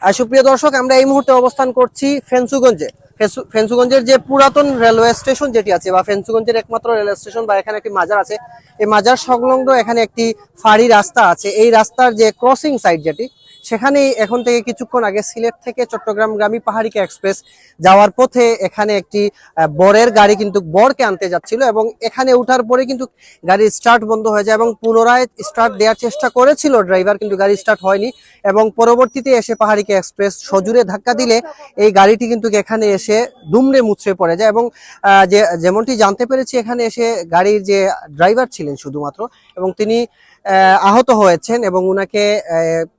আর সুপ্রিয় দর্শক, আমরা এই মুহূর্তে অবস্থান করছি ফেন্সুগঞ্জে। ফেন্সু- ফেন্সুগঞ্জের যে পুরাতন রেলওয়ে স্টেশন যেটি আছে, বা ফেন্সুগঞ্জের একমাত্র রেলওয়ে স্টেশন, বা এখানে একটি মাজার আছে, এই মাজার সংলগ্ন এখানে একটি ফাঁড়ি রাস্তা আছে। এই রাস্তার যে ক্রসিং সাইড যেটি সেখানেই এখন থেকে কিছুক্ষণ আগে সিলেট থেকে চট্টগ্রাম গ্রামী পাহাড়িকা এক্সপ্রেস যাওয়ার পথে এখানে একটি বরের গাড়ি কিন্তু বরকে আনতে যাচ্ছিল এবং এখানে উঠার পরে কিন্তু গাড়ির স্টার্ট বন্ধ হয়ে যায় এবং পুনরায় স্টার্ট দেওয়ার চেষ্টা করেছিল ড্রাইভার কিন্তু গাড়ি স্টার্ট হয়নি এবং পরবর্তীতে এসে পাহাড়িকা এক্সপ্রেস সজুরে ধাক্কা দিলে এই গাড়িটি কিন্তু এখানে এসে দুমড়ে মুচড়ে পড়ে যায় এবং যে, যেমনটি জানতে পেরেছি এখানে এসে গাড়ির যে ড্রাইভার ছিলেন শুধুমাত্র এবং তিনি আহত হয়েছেন এবং উনাকে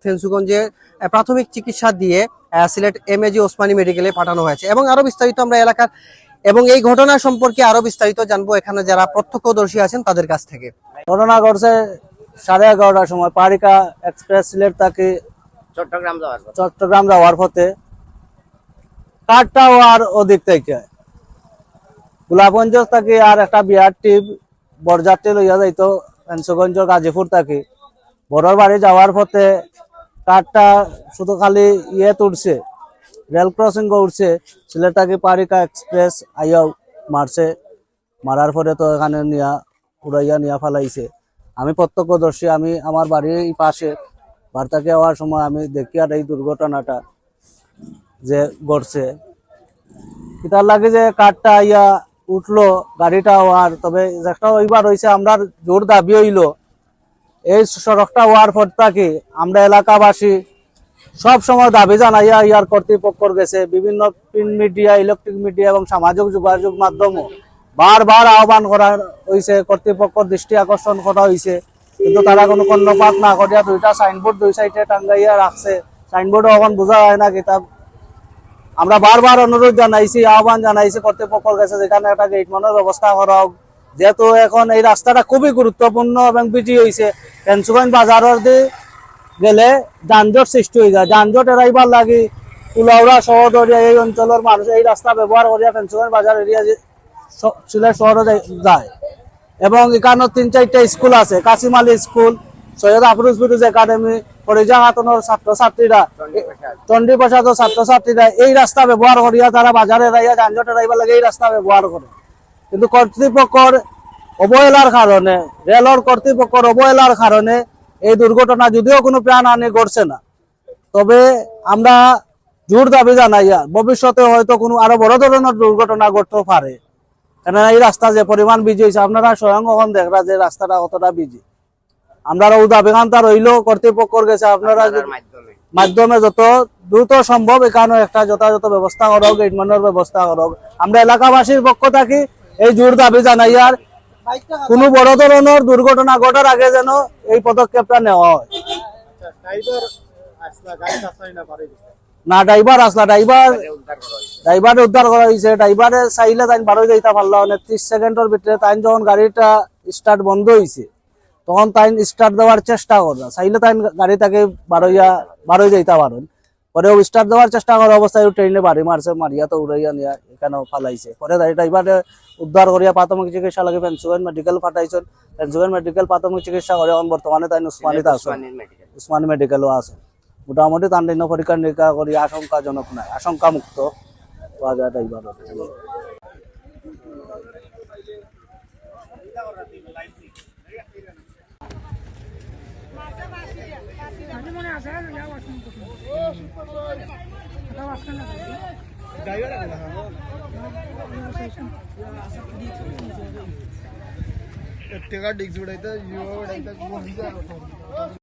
ফেন্সুগঞ্জে আহ, প্রাথমিক চিকিৎসা দিয়ে সিলেট এমএজি ওসমানী মেডিকেলে পাঠানো হয়েছে। এবং আরও বিস্তারিত আমরা এলাকার এবং এই ঘটনা সম্পর্কে আরও বিস্তারিত জানব এখানে যারা প্রত্যক্ষদর্শী আছেন তাদের কাছ থেকে। ঘটনা ঘটছে সাড়ে এগারোটার সময় পারিকা এক্সপ্রেস সিলেট থেকে চট্টগ্রাম যাওয়ার চট্টগ্রাম যাওয়ার পথে। কাঠটা আর ওদিক থেকে। গোলাপগঞ্জ থেকে আর একটা বিয়ার টিপ বরযাত্রী লইয়া যাইতো ফেন্সগঞ্জ গাজীপুর থেকে বড়র বাড়ি যাওয়ার পথে কাঠটা শুধু খালি ইয়ে তুলছে রেল ক্রসিং উঠছে। সিলেট থেকে পারিকা এক্সপ্রেস আইয়াও মারছে। মারার পরে তো এখানে নিয়া, উড়াইয়া নিয়া ফেলাইছে। আমি প্রত্যক্ষদর্শী, আমি আমার বাড়ির পাশে বার্তাকে হওয়ার সময় আমি দেখি আর এই দুর্ঘটনাটা যে ঘটছে। কিতার লাগে যে কারটা আইয়া উঠল গাড়িটা হওয়ার তবে একটা ওইবার হয়েছে আমরা জোর দাবি হইল এই সড়কটা হওয়ার পর থাকি আমরা এলাকাবাসী সব সময় দাবি জানাইয়া ইয়ার কর্তৃপক্ষর গেছে। বিভিন্ন প্রিন্ট মিডিয়া, ইলেকট্রিক মিডিয়া এবং সামাজিক যোগাযোগ মাধ্যমও বারবার আহ্বান করা হয়েছে কর্তৃপক্ষর দৃষ্টি আকর্ষণ করা হয়েছে কিন্তু তারা কোনো কর্ণপাত না করিয়া দুইটা সাইনবোর্ড দুই সাইডে টাঙ্গাইয়া রাখছে। সাইনবোর্ডও এখন বোঝা হয় না কিতাব। আমরা বারবার অনুরোধ জানাইছি, আহ্বান জানাইছি কর্তৃপক্ষের কাছে যেখানে একটা গেট মানের ব্যবস্থা করা হোক। যেহেতু এখন এই রাস্তাটা খুবই গুরুত্বপূর্ণ এবং বিজি হয়েছে পেন্সুগঞ্জ বাজারের দিয়ে গেলে যানজট সৃষ্টি হয়ে যায়। যানজট এড়াইবার লাগি কুলাউড়া শহরদরিয়া এই অঞ্চলের মানুষ এই রাস্তা ব্যবহার করিয়া পেন্সুগঞ্জ বাজার এরিয়া সিলেট শহরে যায় এবং এখানে তিন চারটা স্কুল আছে। কাসিম আলী স্কুল, সৈয়দ আফরুজ ফিরুজ একাডেমি, ফরিজা খাতুনের ছাত্রছাত্রীরা চন্ডী প্রসাদের ছাত্রছাত্রীরা এই রাস্তা ব্যবহার করিয়া তারা বাজারে রাইয়া যানজটে রাইবার লাগে এই রাস্তা ব্যবহার করে। কিন্তু কর্তৃপক্ষর অবহেলার কারণে রেলর কর্তৃপক্ষর অবহেলার কারণে এই দুর্ঘটনা যদিও কোনো প্রাণ হানি ঘটছে না তবে আমরা জোর দাবি জানাইয়া ভবিষ্যতে হয়তো কোনো আরও বড় ধরনের দুর্ঘটনা ঘটতে পারে কেননা এই রাস্তা যে পরিমাণ বিজি হয়েছে আপনারা স্বয়ং কখন দেখরা যে রাস্তাটা কতটা বিজি। আমরা ও দাবি খান্তা রইল কর্তৃপক্ষর গেছে আপনারা মাধ্যমে। যত দ্রুত সম্ভব এখানে একটা যথাযথ ব্যবস্থা করো গেটমানের ব্যবস্থা করো আমরা এলাকাবাসীর পক্ষ থাকি এই জোর দাবি জানাইয়ার কোনো বড় ধরনের দুর্ঘটনা ঘটার আগে যেন এই পদক্ষেপটা নেওয়া হয়। না, ড্রাইভার আসলা, ড্রাইভার, ড্রাইভারে উদ্ধার করা হয়েছে। ড্রাইভারে চাইলে তাই বারো যাইতে পারল অনেক ত্রিশ সেকেন্ডের ভিতরে তাই যখন গাড়িটা স্টার্ট বন্ধ হয়েছে তখন তাই স্টার্ট দেওয়ার চেষ্টা করল। চাইলে তাই গাড়ি তাকে বারোইয়া, বারোই যাইতে পারেন। পরে স্টার্ট দেওয়ার চেষ্টা করার অবস্থায় ট্রেনে বাড়ি মারছে মারিয়া তো উড়াইয়া নিয়া এখানেও ফালাইছে। পরে ড্রাইভারে উদ্ধার করিয়া প্রাথমিক চিকিৎসা লাগে পেন্সুগঞ্জ মেডিকেল পাঠাইছেন পেন্সুগঞ্জ মেডিকেল প্রাথমিক চিকিৎসা করে এখন বর্তমানে তাই উসমানিতে আছে উসমানী মেডিকেলও আছে মোটামুটি তার দিন পরীক্ষা নিরীক্ষা করি আশঙ্কাজনক নাই আশঙ্কা মুক্ত পাওয়া যায় टेका डिग्स उडायचं युवा उडायचं